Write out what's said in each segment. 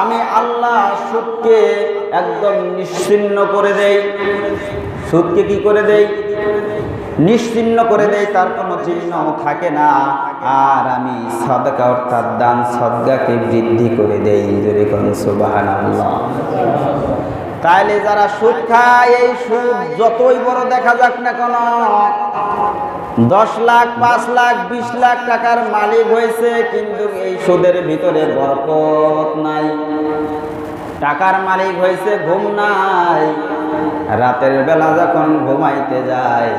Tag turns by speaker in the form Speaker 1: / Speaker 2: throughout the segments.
Speaker 1: আমি আল্লাহ সুদকে একদম নিশ্চিন্ন করে দেই। সুদকে কি করে দেই? নিশ্চিন্ন করে দেয় তার কোনো চিহ্ন থাকে না। আর আমি সদকা অর্থাৎ দান সদগাকে বৃদ্ধি করে দেই সুবাহান তাইলে যারা সুদ খায়, এই সুদ যতই বড় দেখা যাক না কেন দশ লাখ, পাঁচ লাখ, বিশ লাখ টাকার মালিক হয়েছে, কিন্তু এই সুদের ভিতরে বরকত নাই। টাকার মালিক হয়েছে, ঘুম নাই। রাতের বেলা যখন ঘুমাইতে যায়,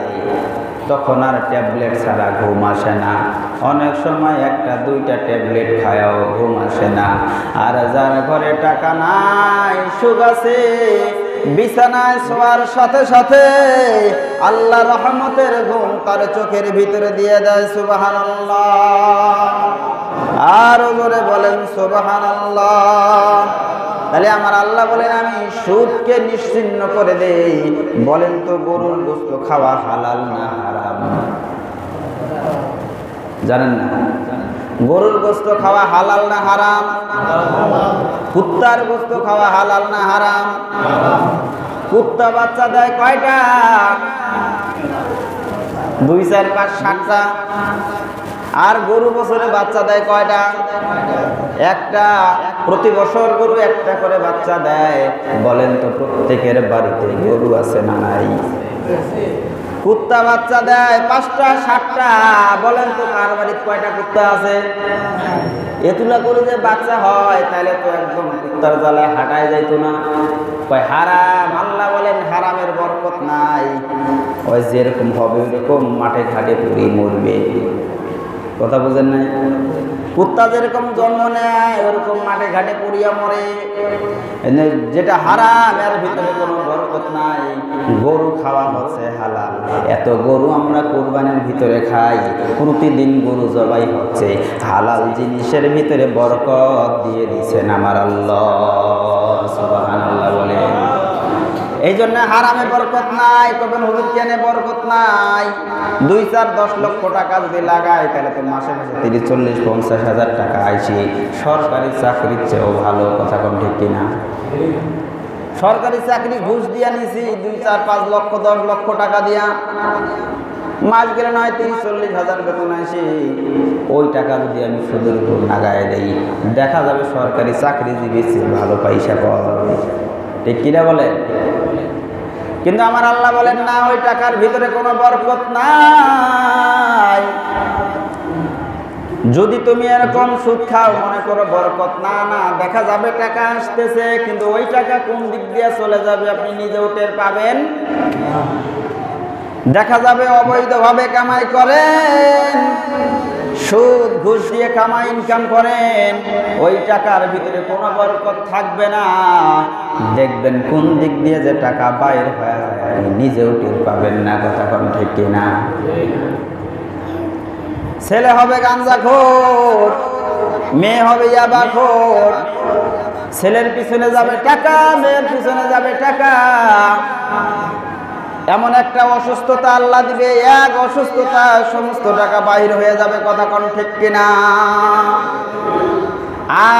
Speaker 1: তখন আর ট্যাবলেট ছাড়া ঘুম আসে না। অনেক সময় একটা, দুইটা ট্যাবলেট খায়াও ঘুম আসে না। আর যার ঘরে টাকা নাই, সুখ আছে বিছানায় শোয়ার সাথে সাথে আল্লাহ রহমতের ঘুম তার চোখের ভিতরে দিয়ে দেয় সুবাহান আর জোরে বলেন সুবাহান তাহলে আমার আল্লাহ বলেন, আমি সুদকে নিশ্চিন্ন করে দেই। বলেন তো, গরুর গোস্ত খাওয়া হালাল না হারাম? জানেন না? গরুর গোস্ত খাওয়া হালাল না হারাম? কুত্তার গোস্ত খাওয়া হালাল না হারাম? কুত্তা বাচ্চা দেয় কয়টা? দুই, চার, পাঁচ, সাতটা। আর গরু বছরে বাচ্চা দেয় কয়টা? একটা। প্রতি বছর গরু একটা করে বাচ্চা দেয়। বলেন তো প্রত্যেকের বাড়িতে গরু আছে না নাই? কুত্তা বাচ্চা দেয়, পাঁচটা, সাতটা। বলেন তো কার বাড়িতে কয়টা কুত্তা আছে? এতুলা করে যে বাচ্চা হয়, তাহলে তো একদম কুত্তার জ্বালায় হাঁটায় যাইতো না। কয়, হারাম, আল্লাহ বলেন হারামের বরকত নাই। ওই যেরকম হবে ওইরকম মাঠে ঘাটে পুরি মরবে। কথা বুঝেন নাই? কুত্তা যেরকম জন্ম নেয়, ওরকম মাঠে ঘাটে পড়িয়া মরে। যেটা হারাম, এর ভিতরে কোনো বরকত নাই। গরু খাওয়া হচ্ছে হালাল। এত গরু আমরা কোরবানির ভিতরে খাই, প্রতিদিন গরু জবাই হচ্ছে। হালাল জিনিসের ভিতরে বরকত দিয়ে দিছেন আমার আল্লাহ। সুবহানাল্লাহ বলে এই জন্য হারামে বরকত নাই কখন হুজুর কেনে বরকত নাই। দুই চার দশ লক্ষ টাকা যদি লাগায়, তাহলে তো মাসে মাসে তিরিশ, চল্লিশ, পঞ্চাশ হাজার টাকা আইসি। সরকারি চাকরির চেয়েও ভালো, কথা কম ঠিক কিনা? সরকারি চাকরি ঘুষ দিয়া নিছি, দুই চার পাঁচ লক্ষ, দশ লক্ষ টাকা দিয়া। মাস গেলে নয়, তিরিশ, চল্লিশ হাজার বেতন আসি ওই টাকা যদি আমি সুদের উপর নাগায় দেই, দেখা যাবে সরকারি চাকরিজীবী ভালো পয়সা পাওয়া যাবে। ঠিক কিনা বলে? কিন্তু আমার আল্লাহ বলেন, না, ওই টাকার ভিতরে কোনো বরকত নাই। যদি তুমি এরকম সুদ খাও, মনে করো বরকত, না না, দেখা যাবে টাকা আসতেছে, কিন্তু ওই টাকা কোন দিক দিয়ে চলে যাবে আপনি নিজেও টের পাবেন? দেখা যাবে অবৈধভাবে কামাই করেন। সুদ, ঘুষ দিয়ে কামাই ইনকাম করেন, ওই টাকার ভিতরে কোনো বরকত থাকবে না। দেখবেন কোন দিক দিয়ে যে টাকা বাইর হয়ে নিজেও টের পাবেন না, কথা কোন ঠিক কিনা। ছেলে হবে গাঞ্জা খোর, মেয়ে হবে ইয়াবা খোর। ছেলের পিছনে যাবে টাকা, মেয়ের পিছনে যাবে টাকা। এমন একটা অসুস্থতা আল্লাহ দিবে, এক অসুস্থতা সমস্ত টাকা বাহির হয়ে যাবে, কথা কোন ঠিক কিনা?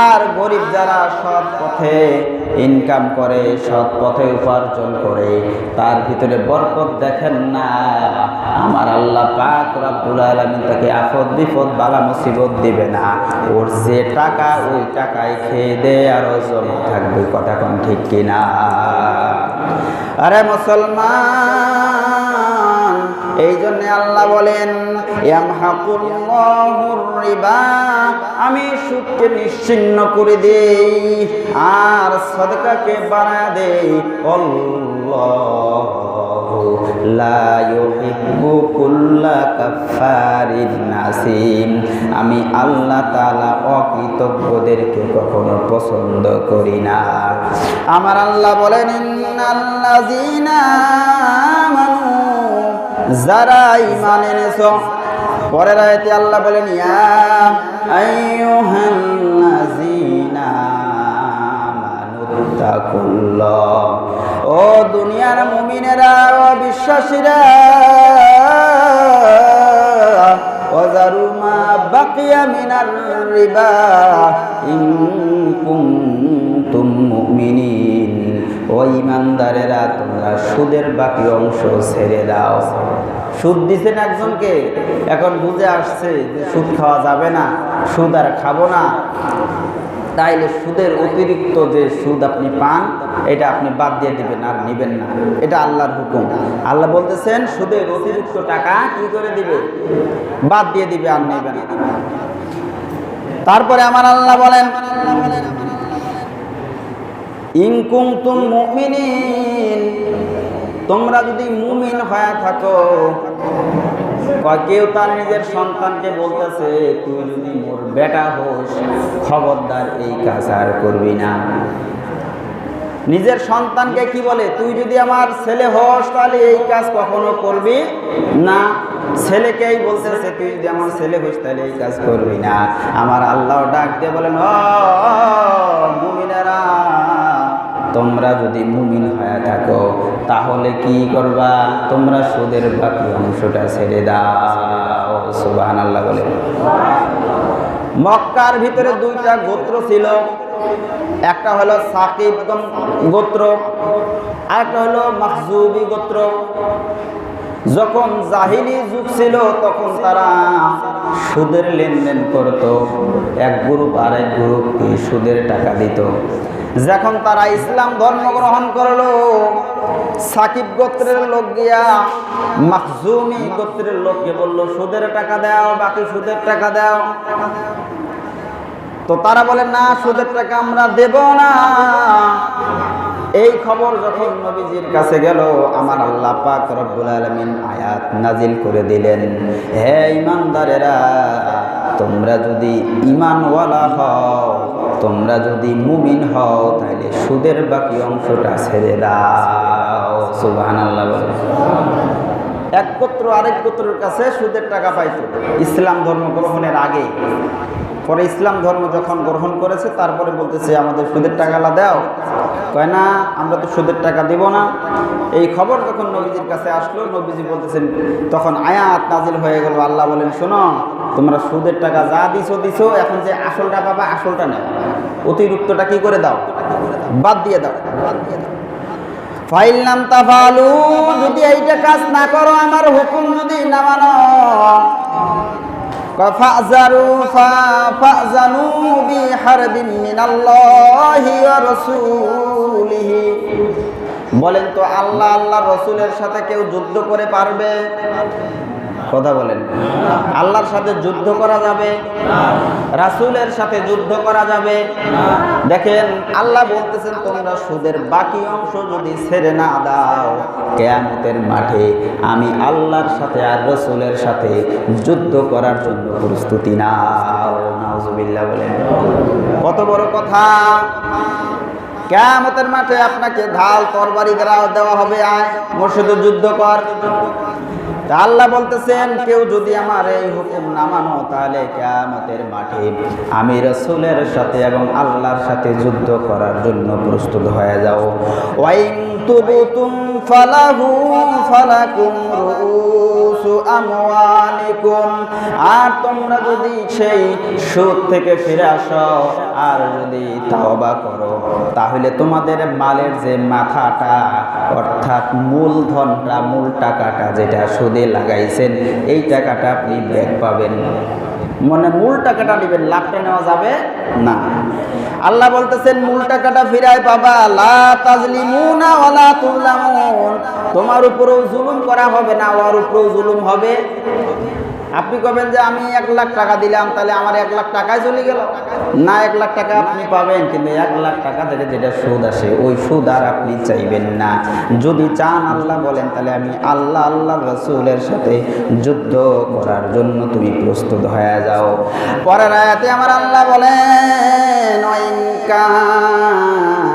Speaker 1: আর গরিব যারা সৎ পথে ইনকাম করে, সৎ পথে উপার্জন করে, তার ভিতরে বরকত দেখেন না। আমার আল্লাহ পাক রব্বুল আলামিন তাকে আফদ বিপদ বালা মুসিবত দিবে না। ওর যে টাকা, ওই টাকায় খেয়ে দে আর জমা থাকবে, কথা কোন ঠিক কিনা? আরে মুসলমান, এই জন্য আল্লাহ বলেন আমি সুখকে নিশ্চিন্ন করে দেই আর সদকাকে বাড়া দেই। আল্লাহু আমি আল্লাহ তাআলা অকৃতজ্ঞদেরকে কখনো পছন্দ করি না। আমার আল্লাহ বলেন যারা ঈমান এনেছো, পরের আয়াতে আল্লাহ বলেন, ইয়া ও দুনিয়ার মুমিনেরা ও বিশ্বাসীরা ও وذروا ما بقي من الربا إن كنتم مؤمنين ও ইমানদারেরা তোমরা সুদের বাকি অংশ ছেড়ে দাও সুদ দিছেন একজনকে এখন বুঝে আসছে যে সুদ খাওয়া যাবে না সুদ আর খাবো না তাইলে সুদের অতিরিক্ত যে সুদ আপনি পান, এটা আপনি বাদ দিয়ে দিবেন, আর নেবেন না। এটা আল্লাহর হুকুম। আল্লাহ বলতেছেন, সুদের অতিরিক্ত টাকা কি করে দিবে? বাদ দিয়ে দিবে আর নেবেন তারপরে আমার আল্লাহ বলেন ইনকুম তুম মুমিনিন, তোমরা যদি মুমিন হয়ে থাকো কেউ তার নিজের সন্তানকে বলতেছে, তুই যদি মোর বেটা হোস, খবরদার এই কাজ আর করবি না। নিজের সন্তানকে কি বলে, তুই যদি আমার ছেলে হস, তাহলে এই কাজ কখনো করবি না। ছেলেকেই বলতেছে, তুই যদি আমার ছেলে হোস, তাহলে এই কাজ করবি না। আমার আল্লাহ ডাক দিয়ে বলেন ও মুমিনেরা। তোমরা যদি মুমিন হয়ে থাকো, তাহলে কি করবা? তোমরা সুদের বাকি অংশটা ছেড়ে দাও। সুবাহান আল্লাহ বলে। মক্কার ভিতরে দুইটা গোত্র ছিল। একটা হলো সাকিব গোত্র, আরেকটা হলো মাহজুবি গোত্র। যখন জাহিলি যুগ ছিল, তখন তারা সুদের লেনদেন করত। এক গ্রুপ আর এক গ্রুপকে সুদের টাকা দিত। যখন তারা ইসলাম ধর্ম গ্রহণ করল, সাকিব গোত্রের লোক গিয়া মাকজুমি গোত্রের লোককে বলল, সুদের টাকা দাও, বাকি সুদের টাকা দাও। তো তারা বলে, না, সুদের টাকা আমরা দেব না। এই খবর যখন নবীজির কাছে গেল, আমার আল্লাহ পাক রব্বুল আলামিন আয়াত নাজিল করে দিলেন। হে ইমানদারেরা তোমরা যদি ইমানওয়ালা হও, তোমরা যদি মুমিন হও, তাহলে সুদের বাকি অংশটা ছেড়ে দাও। সুবহানাল্লাহ বলে। এক গোত্র আরেক গোত্রের কাছে সুদের টাকা পাইত। ইসলাম ধর্ম গ্রহণের আগে পরে ইসলাম ধর্ম যখন গ্রহণ করেছে, তারপরে বলতেছে, আমাদের সুদের টাকালা দাও। কয়, না, আমরা তো সুদের টাকা দিব না। এই খবর যখন নবীজির কাছে আসলো, নবীজি বলতেছেন, তখন আয়াত নাজিল হয়ে গেল। আল্লাহ বলেন, শোনো, তোমরা সুদের টাকা যা দিছো দিছো, এখন যে আসলটা পাবা, আসলটা নেও। অতিরিক্তটা কি করে দাও? বাদ দিয়ে দাও। বাদ দিয়ে দাও ফাইল নাম তাফালু, যদি এইটা কাজ না করো, আমার হুকুম যদি না মানো রাসূলিহি। বলেন তো আল্লাহ আল্লাহ রসুলের সাথে কেউ যুদ্ধ করে পারবে? কথা বলেন। আল্লাহর সাথে যুদ্ধ করা যাবে? রাসুলের সাথে যুদ্ধ করা যাবে? দেখেন, আল্লাহ বলতেছেন, তোমরা সুদের বাকি অংশ যদি ছেড়ে না দাও, কেয়ামতের মাঠে আমি আল্লাহর সাথে আর রসুলের সাথে যুদ্ধ করার জন্য প্রস্তুতি নাও, নাউজুবিল্লাহ কত বড় কথা। কেয়ামতের মাঠে আপনাকে ঢাল, তরবারি দেওয়া হবে, আয়, মসজিদে যুদ্ধ কর। আল্লাহ বলতেছেন, কেউ যদি আমার এই হুকুম না মানো তাহলে কেয়ামতের মাঠে আমি রসুলের সাথে এবং আল্লাহর সাথে যুদ্ধ করার জন্য প্রস্তুত হয়ে যাও। ওয়াইন তুবুতুম ফালাহু ফালাকুম রুউসু। আমওয়ালিকুম। আর তোমরা যদি সেই সুদ থেকে ফিরে আসো, আর যদি তাওবা করো, তাহলে তোমাদের মালের যে মাথাটা, অর্থাৎ মূলধনটা, মূল টাকাটা যেটা সুদে লাগাইছেন, এই টাকাটা আপনি ব্যাক পাবেন। মানে মূল টাকাটা নেবেন, লাভটা নেওয়া যাবে না। আল্লাহ বলতেছেন, মূল টাকাটা ফিরায় পাবা। লা তাজলিমুনা ওয়ালা তুলামুন। তোমার উপরেও জুলুম করা হবে না ওর উপরেও জুলুম হবে। আপনি কবেন যে আমি এক লাখ টাকা দিলাম, তাহলে আমার এক লাখ টাকায় চলে গেল। না, এক লাখ টাকা আপনি পাবেন, কিন্তু এক লাখ টাকা থেকে যেটা সুদ আসে, ওই সুদ আর আপনি চাইবেন না। যদি চান আল্লাহ বলেন, তাহলে আমি আল্লাহ আল্লাহ রসুলের সাথে যুদ্ধ করার জন্য তুমি প্রস্তুত হয়ে যাও। পরের আয়াতে আমার আল্লাহ বলেন, "ওয়াইন কানা যু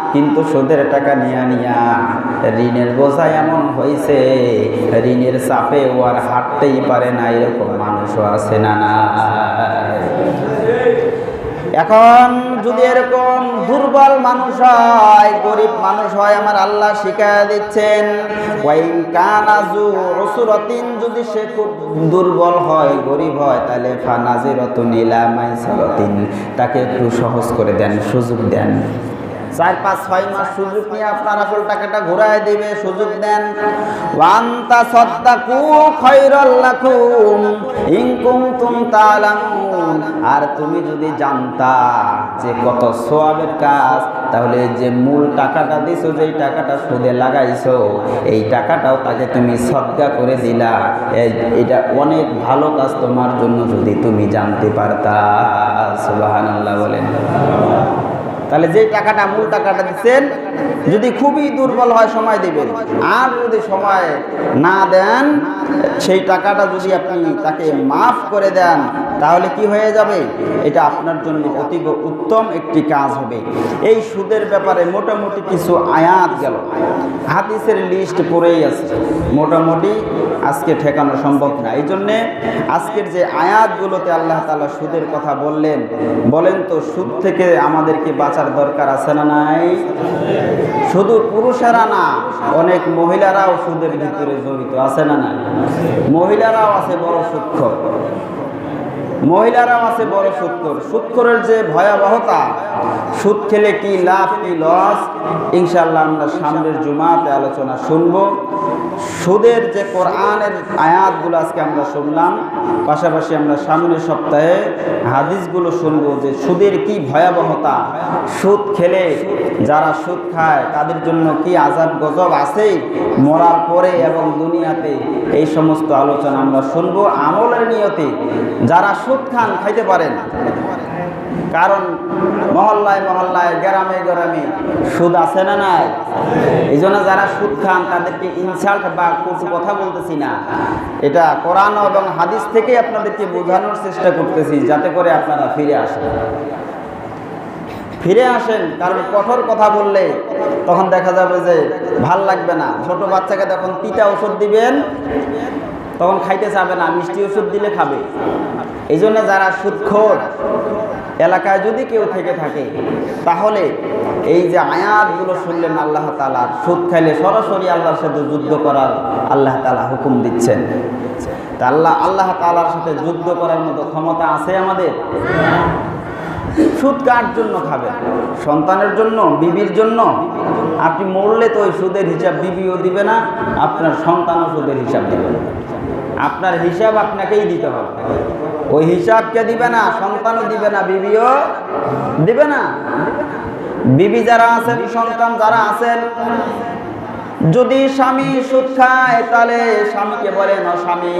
Speaker 1: কিন্তু সুদের টাকা নিয়া নিয়া ঋণের বোঝা এমন হয়েছে ঋণের চাপে ও আর হাঁটতেই পারে না, এরকম মানুষও আছে না না। এখন যদি এরকম দুর্বল মানুষ হয়, গরিব মানুষ হয়, আমার আল্লাহ শিখায় দিচ্ছেন কানাজু অসুরতিন যদি সে খুব দুর্বল হয়, গরিব হয়, তাহলে ফানাজিরতুন ইলা মাইসারতিন, তাকে একটু সহজ করে দেন, সুযোগ দেন। চার পাঁচ ছয় মাস সুযোগ নিয়ে আপনার আসল টাকাটা ঘুরাই দিবে, সুযোগ দেন। ওয়ান্তা সদ্দাকু খৈরল লাকুম, ইন কুনতুম তালামুন। আর তুমি যদি জানতা যে কত সোয়াবের কাজ, তাহলে যে মূল টাকাটা দিছো, যেই টাকাটা সুদে লাগাইছো, এই টাকাটাও তাকে তুমি সদ্গা করে দিলা। এটা অনেক ভালো কাজ তোমার জন্য যদি তুমি জানতে পারতা। সুবহানাল্লাহ বলেন। তাহলে যে টাকাটা, মূল টাকাটা দিচ্ছেন, যদি খুবই দুর্বল হয় সময় দিবেন। আর যদি সময় না দেন, সেই টাকাটা যদি আপনি তাকে মাফ করে দেন, তাহলে কি হয়ে যাবে? এটা আপনার জন্য অতীব উত্তম একটি কাজ হবে। এই সুদের ব্যাপারে মোটামুটি কিছু আয়াত গেল। হাদিসের লিস্ট পড়েই আছে। মোটামুটি আজকে ঠেকানো সম্ভব না। এই জন্যে আজকের যে আয়াতগুলোতে আল্লাহ তালা সুদের কথা বললেন, বলেন তো সুদ থেকে আমাদেরকে বাঁচার দরকার আছে না নাই? শুধু পুরুষেরা না, অনেক মহিলারাও সুদের ভিতরে জড়িত, আছে না নাই? মহিলারাও আছে বড় সূক্ষ্ম মহিলারাও আছে বড় সুৎকর সুৎকরের যে ভয়াবহতা, সুদ খেলে কি লাভ, কি লস ইনশাল্লাহ আমরা সামনের জুমাতে আলোচনা শুনব। সুদের যে কোরআনের আয়াতগুলো আজকে আমরা শুনলাম, পাশাপাশি আমরা সামনের সপ্তাহে হাদিসগুলো শুনব যে সুদের কি ভয়াবহতা, সুদ খেলে যারা সুদ খায়, তাদের জন্য কি আজাব গজব আছে? মরার পরে এবং দুনিয়াতে এই সমস্ত আলোচনা আমরা শুনব। আমলের নিয়তে যারা সুদ খান, খাইতে পারেন। কারণ মহল্লায় মহল্লায়, গ্রামে গ্রামে সুদ আছে না নাই? এই জন্য যারা সুদ খান, তাদেরকে ইনসাল্ট বা কটু কথা বলতেছি না। এটা কোরআন এবং হাদিস থেকেই আপনাদেরকে বোঝানোর চেষ্টা করতেছি, যাতে করে আপনারা ফিরে আসেন। ফিরে আসেন, কারণ কঠোর কথা বললে তখন দেখা যাবে যে ভালো লাগবে না। ছোট বাচ্চাকে তখন তিতা ওষুধ দিবেন, তখন খাইতে চাবে না, মিষ্টি ওষুধ দিলে খাবে। এই জন্য যারা সুদখোর এলাকায় যদি কেউ থেকে থাকে, তাহলে এই যে আয়াতগুলো শুনলেন আল্লাহ তালা সুদ খাইলে সরাসরি আল্লাহর সাথে যুদ্ধ করার আল্লাহ তালা হুকুম দিচ্ছেন। তা আল্লাহ আল্লাহ তালার সাথে যুদ্ধ করার মতো ক্ষমতা আছে আমাদের? সুদ কার জন্য খাবেন? সন্তানের জন্য, বিবির জন্য? আপনি মরলে তো ওই সুদের হিসাব বিবিও দিবে না, আপনার সন্তানও সুদের হিসাব দিবে না। আপনার হিসাব আপনাকেই দিতে হবে। ওই হিসাব কে দিবে না, সন্তানও দিবে না, বিবিও দিবে না। বিবি যারা আছেন, সন্তান যারা আছেন, যদি স্বামী সুদ খায়, তাহলে স্বামীকে বলেন না স্বামী,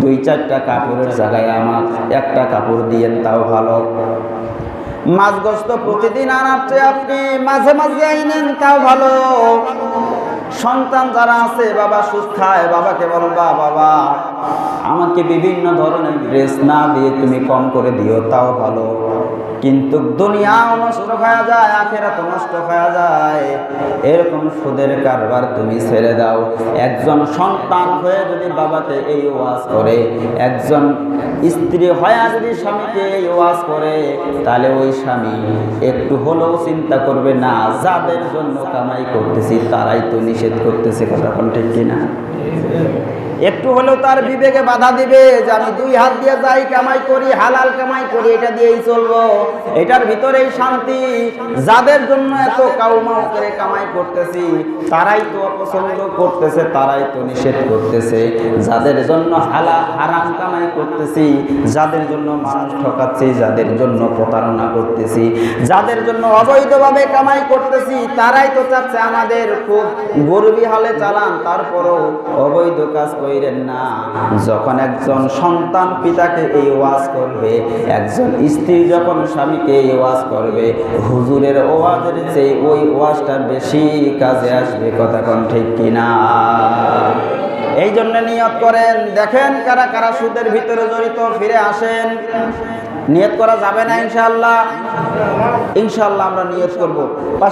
Speaker 1: দুই চারটা কাপড়ের জায়গায় আমার একটা কাপড় দিয়েন, তাও ভালো। মাছ প্রতিদিন আনার চেয়ে আপনি মাঝে মাঝে আইনেন, তাও ভালো। সন্তান যারা আছে, বাবা সুদ খায়, বাবাকে বলবা বাবা, আমাকে বিভিন্ন ধরনের ড্রেস না দিয়ে তুমি কম করে দিও, তাও ভালো। কিন্তু দুনিয়াও নষ্ট হয়ে যায় আখেরা তো নষ্ট হয়ে যায়। এরকম সুদের কারবার তুমি ছেড়ে দাও। একজন সন্তান হয়ে যদি বাবাকে এই ওয়াজ করে, একজন স্ত্রী হয়ে যদি স্বামীকে এই ওয়াজ করে, তাহলে ওই স্বামী একটু হলেও চিন্তা করবে, না, যাদের জন্য কামাই করতেছি, তারাই তো নিষেধ করতেছে। কথা কোন ঠিক কিনা? একটু হলেও তার বিবেকে বাধা দিবে যে আমি দুই হাত দিয়ে যাই কামাই করি, হালাল কামাই করি, এটা দিয়েই চলবো। এটার ভিতরেই শান্তি। যাদের জন্য এত কাউমাউ করে কামাই করতেছি, তারাই তো অপছন্দ করতেছে, তারাই তো নিষেধ করতেছে। যাদের জন্য হালা হারাম কামাই করতেছি, যাদের জন্য মানুষ ঠকাচ্ছি, যাদের জন্য প্রতারণা করতেছি, যাদের জন্য অবৈধভাবে কামাই করতেছি, তারাই তো চাচ্ছে আমাদের খুব গর্বী হালে চালান, তারপরও অবৈধ কাজ কইরেন না। যখন একজন সন্তান পিতাকে এই ওয়াজ করবে, একজন স্ত্রী যখন স্বামীকে এই ওয়াজ করবে, হুজুরের ওয়াজের চেয়ে ওই ওয়াজটা বেশি কাজে আসবে। কথা কোন ঠিক কিনা? এই জন্য নিয়ত করেন, দেখেন কারা কারা সুদের ভিতরে জড়িত, ফিরে আসেন। নিয়ত করা যাবে না ইনশাআল্লাহ। ইনশাআল্লাহ আমরা নিয়ত করব।